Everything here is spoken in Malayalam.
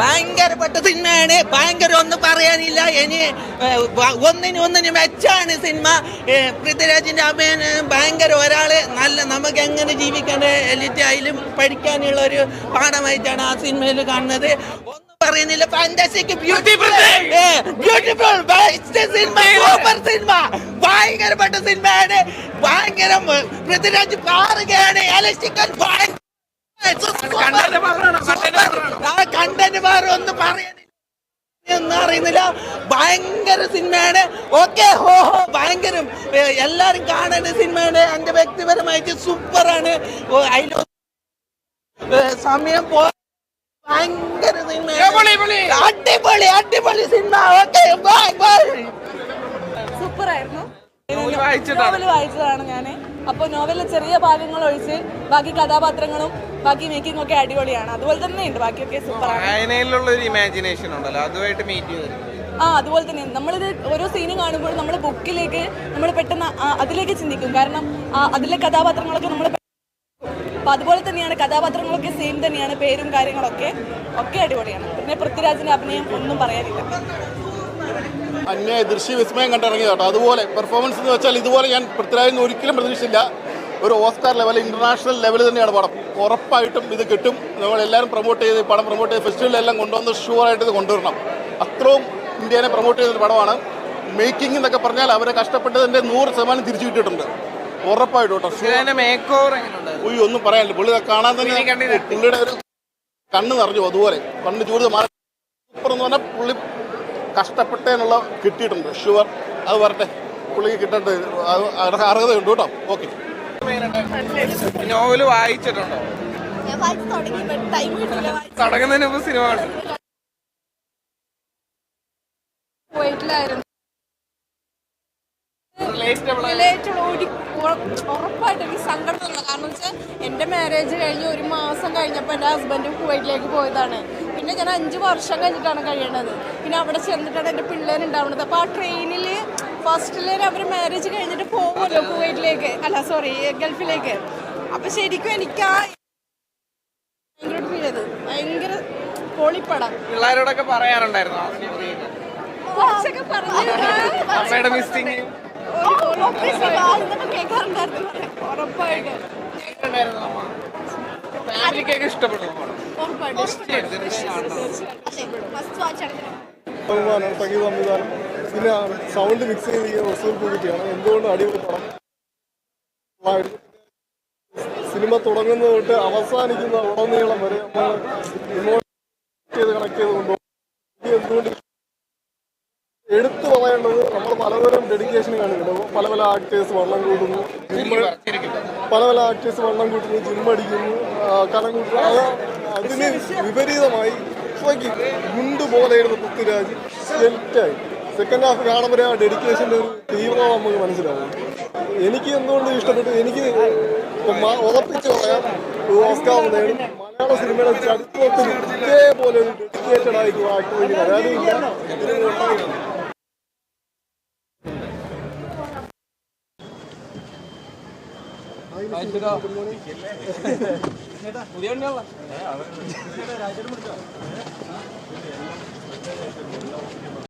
ഭയങ്കരപ്പെട്ട സിനിമയാണ്. ഭയങ്കര ഒന്നും പറയാനില്ല. ഇനി ഒന്നിന് ഒന്നിന് മെച്ചാണ് സിനിമ. പൃഥ്വിരാജിന്റെ അഭിനയം ഭയങ്കര ഒരാൾ. നല്ല നമുക്ക് എങ്ങനെ ജീവിക്കേണ്ട എലിറ്റ് ആയാലും പഠിക്കാനുള്ള ഒരു പാഠമായിട്ടാണ് ആ സിനിമയിൽ കാണുന്നത്. ഒന്നും പറയുന്നില്ല. ഫാന്റസിക്ക് beautiful beautiful cinema super cinema. ഭയങ്കരപ്പെട്ട സിനിമയാണ്. ഭയങ്കര പൃഥ്വിരാജ് പാറുകയാണ്. എലക്ട്രിക്കൽ ആ കണ്ടന്റ് വേറെ ഒന്നും പറയാനില്ല എന്ന് അറിയുന്നില്ല. ഭയങ്കര സിനിമയാണ്. ഓക്കെ ഹോ ഹോ. ഭയങ്കരം. എല്ലാവരും കാണേണ്ട സിനിമയാണ്. എന്റെ വ്യക്തിപരമായിട്ട് സൂപ്പറാണ്. അതിൽ സമയം പോ ഭയങ്കര സിനിമ അടിപൊളി അടിപൊളി സിനിമ. Okay bye bye. സൂപ്പറായിരുന്നു. നോവൽ വായിച്ചതാണ് ഞാൻ അപ്പോൾ നോവലിലെ ചെറിയ ഭാഗങ്ങൾ ഒഴിച്ച് ബാക്കി കഥാപാത്രങ്ങളും ബാക്കി മേക്കിംഗ് ഒക്കെ അടിപൊളിയാണ്. അതുപോലെ തന്നെ ഉണ്ട്. ബാക്കിയൊക്കെ സൂപ്പറാണ് വായനയിലുള്ള ഒരു ഇമാജിനേഷൻ ഉണ്ടല്ലോ. അതുമായിട്ട് മീറ്റ് ആ അതുപോലെ തന്നെ. നമ്മളിത് ഓരോ സീന് കാണുമ്പോൾ നമ്മൾ ബുക്കിലേക്ക് നമ്മൾ പെട്ടെന്ന് ആ അതിലേക്ക് ചിന്തിക്കും. കാരണം ആ അതിലെ കഥാപാത്രങ്ങളൊക്കെ നമ്മൾ അപ്പൊ അതുപോലെ തന്നെയാണ് കഥാപാത്രങ്ങളൊക്കെ സെയിം തന്നെയാണ്. പേരും കാര്യങ്ങളൊക്കെ ഒക്കെ അടിപൊളിയാണ്. പിന്നെ പൃഥ്വിരാജിന്റെ അഭിനയം ഒന്നും പറയാനില്ല. അന്യ ദൃശ്യ വിസ്മയം കണ്ടിറങ്ങിയതാട്ടോ. അതുപോലെ പെർഫോമൻസ് എന്ന് വെച്ചാൽ ഇതുപോലെ ഞാൻ പൃഥ്വിരാജ് ഒരിക്കലും പ്രതീക്ഷിച്ചില്ല. ഒരു ഓസ്കാർ ലെവൽ ഇന്റർനാഷണൽ ലെവൽ തന്നെയാണ് പടം. ഉറപ്പായിട്ടും ഇത് കിട്ടും. നമ്മൾ എല്ലാവരും പ്രൊമോട്ട് ചെയ്ത് പടം പ്രൊമോട്ട് ചെയ്ത് ഫെസ്റ്റിവലിലെല്ലാം കൊണ്ടുവന്ന് ഷുവറായിട്ട് ഇത് കൊണ്ടുവരണം. അത്രയും ഇന്ത്യനെ പ്രൊമോട്ട് ചെയ്തൊരു പടമാണ്. മേക്കിംഗ് എന്നൊക്കെ പറഞ്ഞാൽ അവരെ കഷ്ടപ്പെട്ടതിന്റെ നൂറ് ശതമാനം തിരിച്ചു കിട്ടിയിട്ടുണ്ട്. ഉറപ്പായിട്ടും കേട്ടോ. ഉയ്യോ ഒന്നും പറയാനില്ല. പുള്ളി കാണാൻ തന്നെ പുള്ളി പുള്ളിയുടെ ഒരു കണ്ണ് നിറഞ്ഞു അതുപോലെ. കണ്ണ് ചൂട് മാറി. സൂപ്പർ എന്ന് പറഞ്ഞാൽ പുള്ളി കഷ്ടപ്പെട്ടതിനുള്ള കിട്ടിയിട്ടുണ്ട്. ഷുവർ അത് വരട്ടെ. പുള്ളിക്ക് കിട്ടേണ്ടത് അർഹതയുണ്ട് കേട്ടോ. ഓക്കെ നോവൽ വായിച്ചിട്ടുണ്ടോ? തുടങ്ങുന്നതിന് മുമ്പ് സിനിമ എന്റെ കുവൈറ്റിലായിരുന്നു റിലേറ്റബിൾ റിലേറ്റഡ് ഒരു ഉറ- ഉറപ്പായിട്ടും എനിക്ക് സങ്കടം തോന്നുന്നു കാരണം വെച്ചാൽ എന്റെ മാരേജ് കഴിഞ്ഞ് ഒരു മാസം കഴിഞ്ഞപ്പോൾ എന്റെ ഹസ്ബൻഡ് കുവൈറ്റിലേക്ക് പോയതാണ്. പിന്നെ ഞാൻ അഞ്ച് വർഷം കഴിഞ്ഞിട്ടാണ് കഴിയണത്. പിന്നെ അവിടെ ചെന്നിട്ടാണ് എന്റെ പിള്ളേർ ഉണ്ടാവുന്നത് അപ്പോൾ ആ ട്രെയിനിൽ ഫസ്റ്റിൽ അവർ മാരേജ് കഴിഞ്ഞിട്ട് പോകുമല്ലോ കുവൈറ്റിലേക്ക്. അല്ല സോറി ഗൾഫിലേക്ക്. അപ്പോൾ ശരിക്കും എനിക്ക് ആ ഭയങ്കര ഫീൽ ചെയ്ത് ഭയങ്കര പൊളിപ്പടം. പിള്ളേരോടൊക്കെ പറയാറുണ്ടായിരുന്നു. കുറച്ചൊക്കെ പറഞ്ഞു കേൾക്കാറുണ്ടായിരുന്നു. ഉറപ്പായിട്ട്. ഫാമിലിക്കൊക്കെ ഇഷ്ടപ്പെടും സംവിധാനം സംഗീത സംവിധാനം പിന്നെ സൗണ്ട് മിക്സ് ചെയ്ത് റസൂൽ പൂക്കിയാണ് എന്തുകൊണ്ട് അടിപൊളി പടം? സിനിമ തുടങ്ങുന്നത് തൊട്ട് അവസാനിക്കുന്ന ഉടനീളം വരെ നമ്മൾ ഇമോഷൻ ചെയ്ത് കണക്ട് ചെയ്ത് കൊണ്ടുപോകും എന്തുകൊണ്ട് എടുത്തു പറയേണ്ടത് നമ്മൾ പലതരം ഡെഡിക്കേഷൻ കാണിക്കുന്നു പല പല ആക്ടേഴ്സ് വള്ളം കൂട്ടുന്നു. ജിമ്മ് പല പല ആക്ടേഴ്സ് വള്ളം കൂട്ടുന്നു. ജിമ്മടിക്കുന്നു കലം കൂട്ടുന്നു. അത് അതിന് വിപരീതമായി ഇത്രയ്ക്ക് ഗുണ്ട് പൃഥ്വിരാജ്. സെൽറ്റായി സെക്കൻഡ് ഹാഫ് കാണുമ്പോൾ ആ ഡെഡിക്കേഷന്റെ ഒരു തീവ്രത നമുക്ക് മനസ്സിലാവും. എനിക്ക് എന്തുകൊണ്ട് ഇഷ്ടപ്പെട്ടു? എനിക്ക് ഉറപ്പിച്ച് പറയാം ഓസ്കാർ നേടും. മലയാള സിനിമയുടെ ചരിത്രത്തിൽ ഇതേപോലെ ഒരു ഡെഡിക്കേറ്റഡ് ആയിട്ട് ആക്ടിവിറ്റി വരാതില്ല ഇതിന് ഉണ്ടായിട്ടില്ല